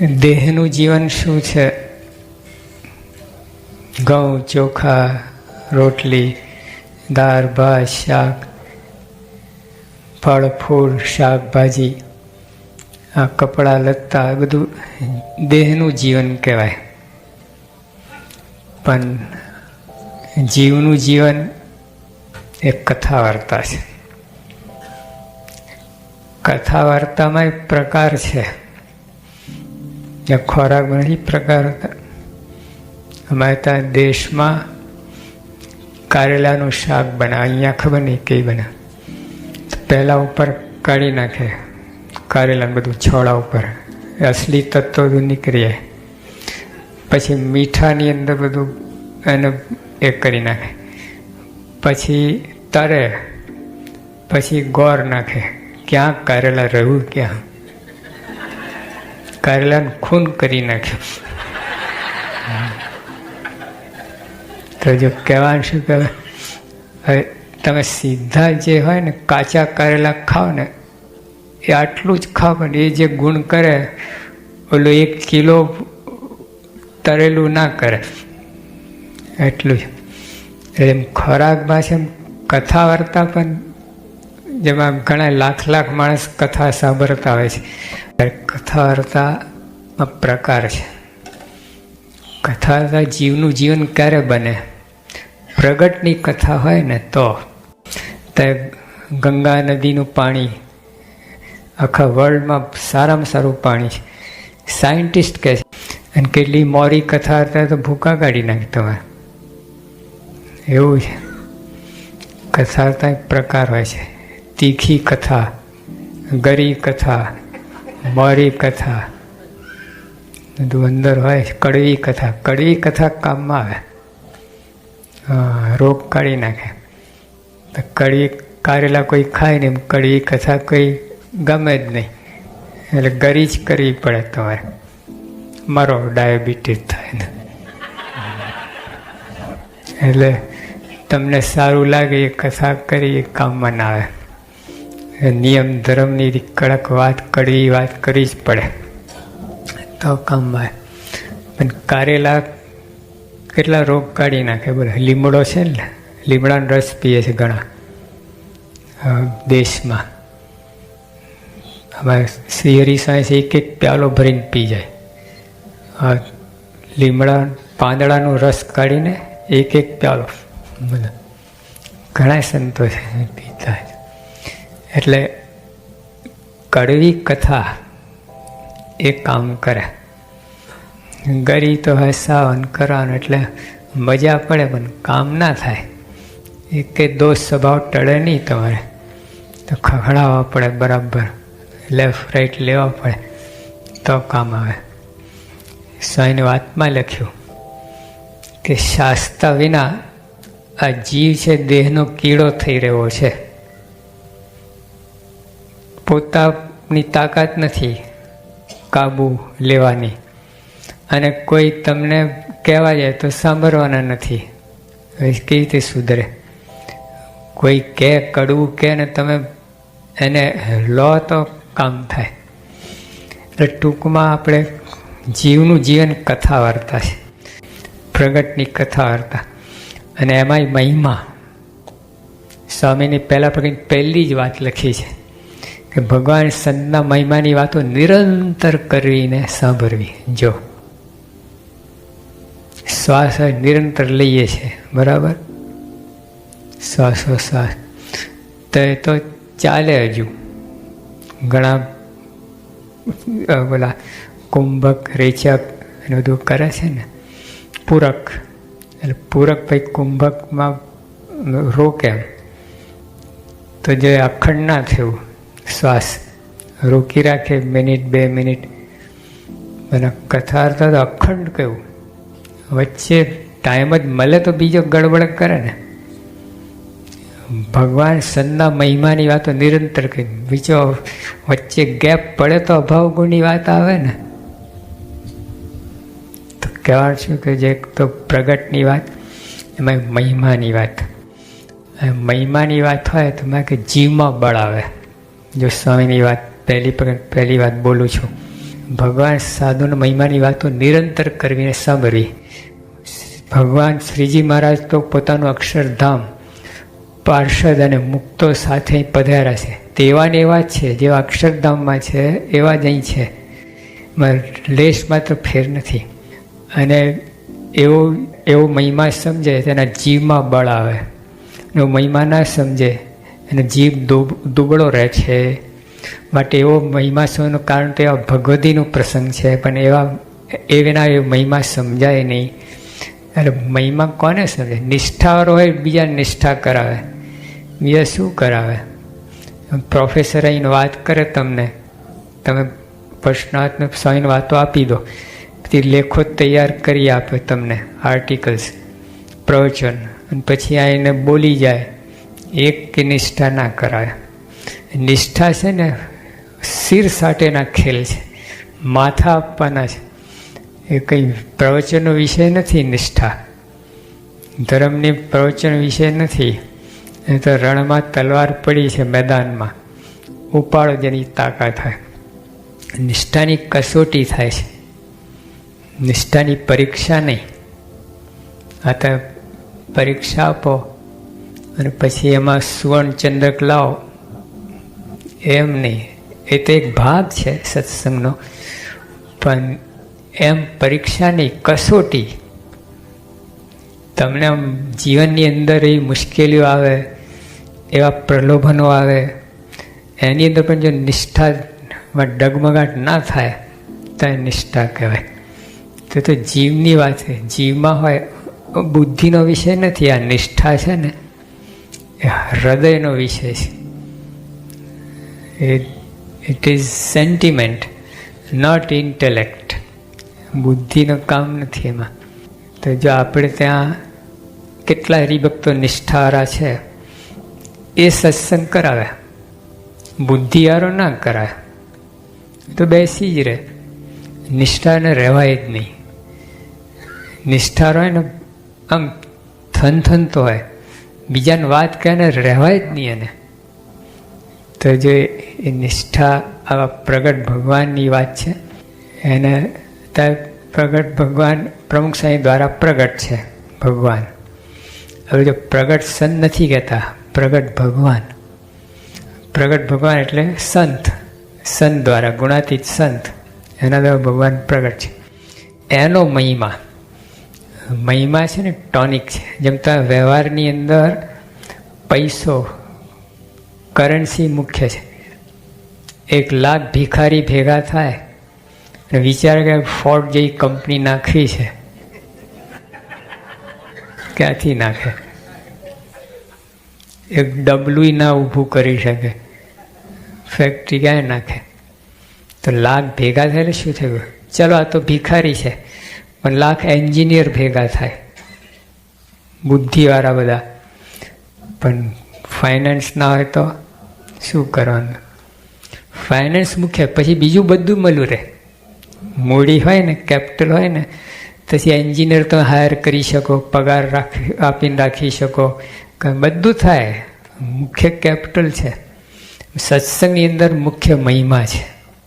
દેહનું જીવન શું છે? ઘઉં, ચોખા, રોટલી, દાળ, ભાત, શાક, ફળ, ફૂલ, શાકભાજી, આ કપડાં, લત્તા, આ બધું દેહનું જીવન કહેવાય. પણ જીવનું જીવન એ કથા વાર્તા છે. કથા વાર્તામાં પ્રકાર છે. જે ખોરાક નથી પ્રકાર હતા. અમારે ત્યાં દેશમાં કારેલાનું શાક બના. અહીંયા ખબર નહીં કઈ બના. પહેલાં ઉપર કાઢી નાખે. કારેલાનું બધું છોડા ઉપર. અસલી તત્વો નીકળી. જાય પછી મીઠાની અંદર બધું એને એ કરી નાખે. પછી તરે. પછી ગોર નાખે. ક્યાં કારેલા રહ્યું ક્યાં? કારેલાનું ખૂન કરી નાખ્યું. તો જો કહેવાનું શું કે હવે તમે સીધા જે હોય ને કાચા કારેલા ખાઓ ને, એ આટલું જ ખાઓ, પણ એ જે ગુણ કરે, ઓલું એક કિલો તરેલું ના કરે. એટલું જ. એમ ખોરાકમાં છે એમ કથા વાર્તા પણ જેમાં ઘણા લાખ લાખ માણસ કથા સાંભળતા હોય છે. કથા પ્રકાર છે. કથા જીવનું જીવન ક્યારે બને? પ્રગટની કથા હોય ને તો. તે ગંગા નદીનું પાણી આખા વર્લ્ડમાં સારામાં સારું પાણી છે. સાયન્ટિસ્ટ કહે છે, અને કેટલી મોરી કથા હતા તો ભૂકા કાઢી નાખી તમારે એવું છે. કથા એક પ્રકાર હોય છે. તીખી કથા ગરી કથા મોરી કથા બધું અંદર હોય કડવી કથા કડવી કથા કામમાં આવે રોગ કાઢી નાખે તો કડવી કારેલા કોઈ ખાય ને એમ કડવી કથા કોઈ ગમે જ નહીં એટલે ગરી જ કરવી પડે તમારે. મારો ડાયાબિટીસ થાય ને. એટલે તમને સારું લાગે એ કથા કરી એ કામમાં ના આવે. નિયમ ધર્મની કડક વાત કડવી વાત કરવી જ પડે. તો કામમાં પણ કારેલા કેટલા રોગ કાઢી નાખે બોલે લીમડો છે ને, લીમડાનો રસ પીએ છે ઘણા દેશમાં. અમારે સિયરી સાયન્સ એક એક પ્યાલો ભરીને પી જાય. લીમડા, પાંદડાનો રસ કાઢીને એક એક પ્યાલો. બધા ઘણા સંતો છે પીતા. એટલે કડવી કથા એ કામ કરે. ગરી તો હસાવન કરવાનું એટલે મજા પડે પણ કામ ના થાય. એ કે દોષ સ્વભાવ ટળે નહીં તમારે. તો ખખડાવવા પડે બરાબર લેફ્ટ રાઈટ લેવા પડે, તો કામ આવે. સ્વાઈની વાતમાં લખ્યું કે શાસ્તા વિના આ જીવ છે દેહનો કીડો થઈ રહ્યો છે. પોતાની તાકાત નથી કાબુ લેવાની. અને કોઈ તમને કહેવા જાય તો સાંભળવાના નથી. કેવી રીતે સુધરે? કોઈ કહે, કડવું કહે ને તમે એને લો તો કામ થાય. એટલે ટૂંકમાં આપણે જીવનું જીવન કથા વાર્તા છે. પ્રગટની કથા વાર્તા અને એમાંય મહિમા. સ્વામીની પહેલાં પ્રગટ પહેલી જ વાત લખી છે. કે ભગવાન સંતના મહિમાની વાતો નિરંતર કરવીને સાંભળવી. જો. શ્વાસ નિરંતર લઈએ છીએ બરાબર? શ્વાસોશ્વાસ. તો એ તો ચાલે હજુ. ઘણા બોલા કુંભક, રેચક અને બધું કરે છે ને. પૂરક. એટલે પૂરક ભાઈ કુંભકમાં રોકે તો જે અખંડ ના થયું શ્વાસ રોકી રાખે, મિનિટ, બે મિનિટ. અને કથા અર્થ તો અખંડ કહ્યું. વચ્ચે ટાઈમ જ મળે તો બીજો ગડબડ કરે ને. ભગવાન સનના મહિમાની વાતો નિરંતર કહી. બીજો વચ્ચે ગેપ પડે તો અભાવ ગુણની વાત આવે ને. તો કહેવાનું શું કે જે તો પ્રગટની વાત એમાં મહિમાની વાત. મહિમાની વાત હોય તો મેં કે જીવમાં બળ આવે. સ્વામીની વાત પહેલી પહેલી વાત બોલું છું. ભગવાન સાધુના મહિમાની વાતો નિરંતર કરવીને સાંભળવી. ભગવાન શ્રીજી મહારાજ તો પોતાનું અક્ષરધામ, પાર્ષદ અને મુક્તો સાથે પધાર્યા છે. તેવા ને એવા જ છે, જેવા અક્ષરધામમાં છે, એવા જ અહીં છે. લેશ માત્ર ફેર નથી. અને એવો એવો મહિમા સમજે, તેના જીવમાં બળ આવે. એવો મહિમા ના સમજે અને જીવ દુબ- દુબળો રહે છે. માટે એવો મહિમા સમજવાનું કારણ તો એવા ભગવદીનું પ્રસંગ છે, પણ એવા એના એ મહિમા સમજાય નહીં. એટલે મહિમા કોને સમજે? નિષ્ઠાવાળો હોય બીજા નિષ્ઠા કરાવે. બીજા શું કરાવે? પ્રોફેસર અહીં વાત કરે તમને. તમે પ્રશ્નાત્મક સ્વામીને વાતો આપી દો. પછી લેખો તૈયાર કરી આપે તમને આર્ટિકલ્સ પ્રવચન. અને પછી આવીને બોલી જાય. એક કે નિષ્ઠા ના કરાય. નિષ્ઠા છે ને, શિર સાટેના ખેલ છે. માથા આપવાના છે. એ કંઈ પ્રવચનનો વિષય નથી નિષ્ઠા. ધર્મની પ્રવચન વિષય નથી. એ તો રણમાં તલવાર પડી છે મેદાનમાં. ઉપાડો જેની તાકાત થાય નિષ્ઠાની કસોટી થાય છે. નિષ્ઠાની પરીક્ષા નહીં. આ તો પરીક્ષા આપો. અને પછી એમાં સુવર્ણ ચંદ્રક લાવો. એમ નહીં. એ તો એક ભાગ છે સત્સંગનો. પણ એમ પરીક્ષાની કસોટી. તમને આમ જીવનની અંદર એ મુશ્કેલીઓ આવે, એવા પ્રલોભનો આવે, એની અંદર પણ જો નિષ્ઠામાં ડગમગાટ ના થાય, તો એ નિષ્ઠા કહેવાય. તો તો જીવની વાત છે. જીવમાં હોય, બુદ્ધિનો વિષય નથી. આ નિષ્ઠા છે ને એ હૃદયનો વિષય છે. It is sentiment not intellect બુદ્ધિનું કામ નથી એમાં. તો જો આપણે ત્યાં કેટલા હરિભક્તો નિષ્ઠાવાળા છે, એ સત્સંગ કરાવે. બુદ્ધિયારો ના કરાવે. તો બેસી જ રહે. નિષ્ઠાને રહેવાય જ નહીં. નિષ્ઠારો હોય ને આમ થન થન તો હોય. બીજાને વાત ને રહેવાય જ નહીં એને. તો જે એ નિષ્ઠા આવા પ્રગટ ભગવાનની વાત છે, એને ત્યાં પ્રગટ ભગવાન પ્રમુખ સાંઈ દ્વારા પ્રગટ છે ભગવાન. હવે જો પ્રગટ સંત નથી કહેતા, પ્રગટ ભગવાન. પ્રગટ ભગવાન એટલે સંત. સંત દ્વારા ગુણાતીત સંત. એના દ્વારા ભગવાન પ્રગટ છે. એનો મહિમા. મહિમા છે ને, ટોનિક છે. જેમ ત્યાં વ્યવહારની અંદર પૈસો કરન્સી મુખ્ય છે. એક લાખ ભિખારી ભેગા થાય અને વિચાર કે ફોર્ડ જેવી કંપની નાખવી છે. ક્યાંથી નાખે? એક ડબલું ના ઊભું કરી શકે. ફેક્ટરી ક્યાંય નાખે? તો લાખ ભેગા થાય એટલે શું થયું? ચલો, આ તો ભિખારી છે. પણ લાખ એન્જિનિયર ભેગા થાય. બુદ્ધિવાળા બધા. પણ ફાઇનાન્સ ના હોય તો શું કરવાનું? ફાઇનાન્સ મુખ્ય, પછી બીજું બધું મળ્યું રહે. મૂડી હોય ને, કેપિટલ હોય ને, પછી એન્જિનિયર તો હાયર કરી શકો, પગાર રાખી, આપીને રાખી શકો. બધું થાય. મુખ્ય કેપિટલ છે. સત્સંગની અંદર મુખ્ય મહિમા છે.